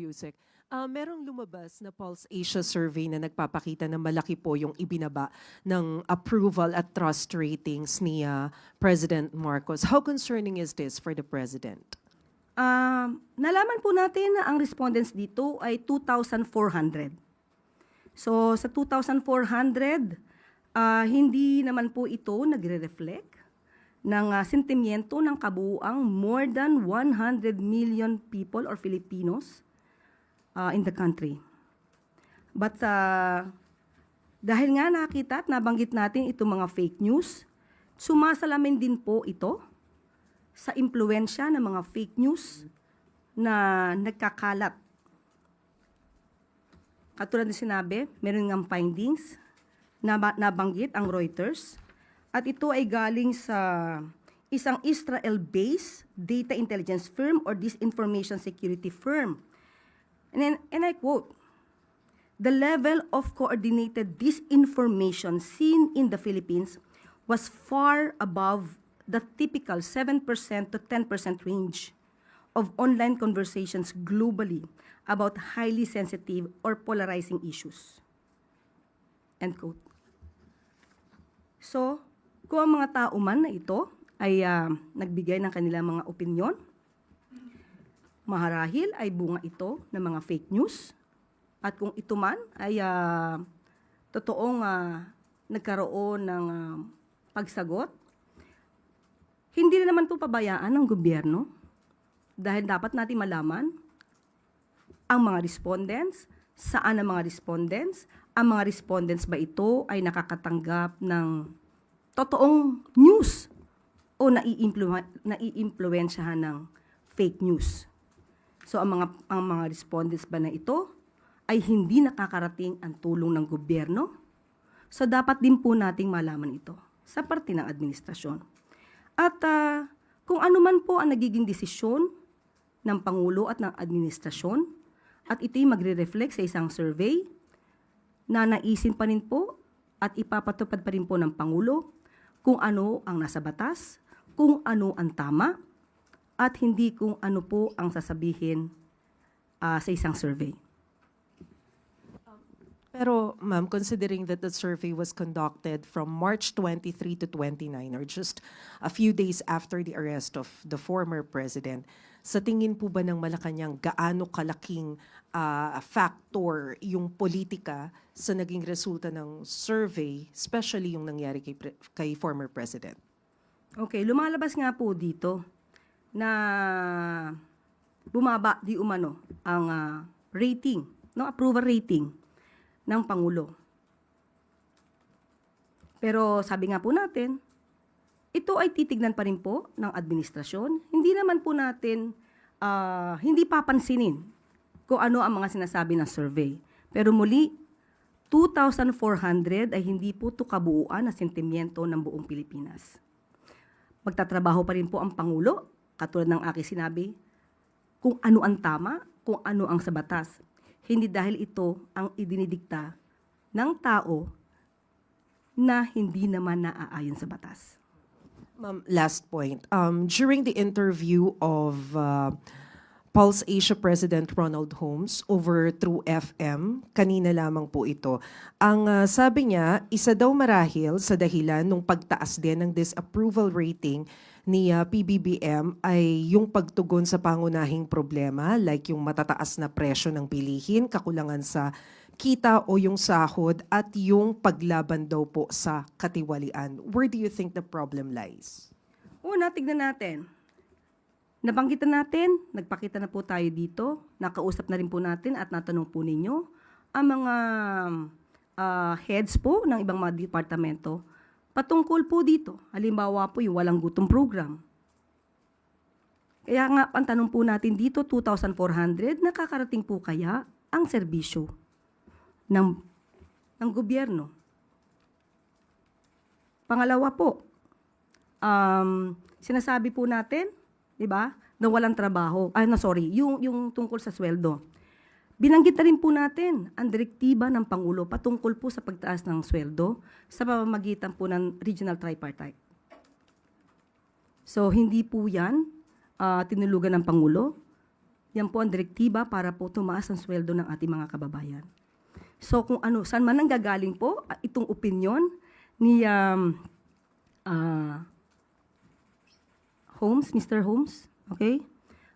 Yusek. Ah, merong lumabas na Pulse Asia survey na nagpapakita na malaki po yung ibinaba ng approval at trust ratings ni ah, President Marcos. How concerning is this for the President? Um, nalaman po natin na ang respondents dito ay 2,400. So sa 2,400, ah, hindi naman po ito nagre-reflect ng ah, sentimiento ng kabuuang more than 100 million people or Filipinos ah, in the country. But ah, dahil nga nakita at nabanggit natin itong mga fake news, sumasalamin din po ito sa impluensya ng mga fake news na nagkakalat. Katulad ng sinabi, meron ng findings na nabanggit ang Reuters at ito ay galing sa isang Israel-based data intelligence firm or disinformation security firm. And, then, and I quote, The level of coordinated disinformation seen in the Philippines was far above the typical 7% to 10% range of online conversations globally about highly sensitive or polarizing issues. End quote. So, kung ang mga tao man na ito ay ah, nagbigay ng kanilang mga opinyon, maharahil ay bunga ito ng mga fake news, at kung ito man ay ah, totoong ah, nagkaroon ng ah, pagsagot, hindi na naman po pabayaan ng gobyerno dahil dapat natin malaman ang mga respondents, saan ang mga respondents, ang mga respondents ba ito ay nakakatanggap ng totoong news o naiimplu- naiimpluwensyahan ng fake news. So ang mga ang mga respondents ba na ito ay hindi nakakarating ang tulong ng gobyerno? So dapat din po nating malaman ito sa parte ng administrasyon. At ah, kung ano man po ang nagiging desisyon ng Pangulo at ng administrasyon, at ito'y magre-reflect sa isang survey na naisin pa rin po at ipapatupad pa rin po ng Pangulo kung ano ang nasa batas, kung ano ang tama, at hindi kung ano po ang sasabihin ah, sa isang survey. Pero ma'am, considering that the survey was conducted from March 23 to 29 or just a few days after the arrest of the former president, sa tingin po ba ng Malacanang gaano kalaking ah, factor yung politika sa naging resulta ng survey, especially yung nangyari kay, pre- kay former president? Okay, lumalabas nga po dito na bumaba di umano ang ah, rating, no approval rating ng Pangulo. Pero sabi nga po natin, ito ay titignan pa rin po ng administrasyon. Hindi naman po natin, ah, hindi papansinin kung ano ang mga sinasabi ng survey. Pero muli, 2,400 ay hindi po ito kabuuan na sentimiento ng buong Pilipinas. Magtatrabaho pa rin po ang Pangulo, katulad ng aking sinabi, kung ano ang tama, kung ano ang sa batas. Hindi dahil ito ang idinidikta ng tao na hindi naman naaayon sa batas. Ma'am, last point. Um, during the interview of uh, Pulse Asia President Ronald Holmes over through FM, kanina lamang po ito, ang uh, sabi niya, isa daw marahil sa dahilan ng pagtaas din ng disapproval rating ni uh, PBBM ay yung pagtugon sa pangunahing problema like yung matataas na presyo ng bilihin, kakulangan sa kita o yung sahod at yung paglaban daw po sa katiwalian. Where do you think the problem lies? Una, tignan natin. Nabanggitan natin, nagpakita na po tayo dito, nakausap na rin po natin at natanong po ninyo ang mga ah, heads po ng ibang mga departamento patungkol po dito. Halimbawa po yung walang gutom program. Kaya nga, ang tanong po natin dito, 2,400, nakakarating po kaya ang serbisyo ng, ng gobyerno? Pangalawa po, um, sinasabi po natin, di ba, na walang trabaho. Ay, no, sorry, yung, yung tungkol sa sweldo. Binanggit na rin po natin ang direktiba ng Pangulo patungkol po sa pagtaas ng sweldo sa pamamagitan po ng Regional Tripartite. So, hindi po yan ah, tinulugan ng Pangulo. Yan po ang direktiba para po tumaas ang sweldo ng ating mga kababayan. So kung ano, saan man nanggagaling po ah, itong opinion ni um, ah, Holmes, Mr. Holmes, okay?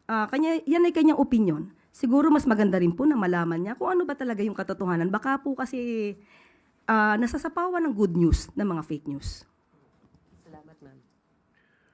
Ah, kanya, yan ay kanyang opinion. Siguro mas maganda rin po na malaman niya kung ano ba talaga yung katotohanan. Baka po kasi ah, nasasapawan ng good news ng mga fake news.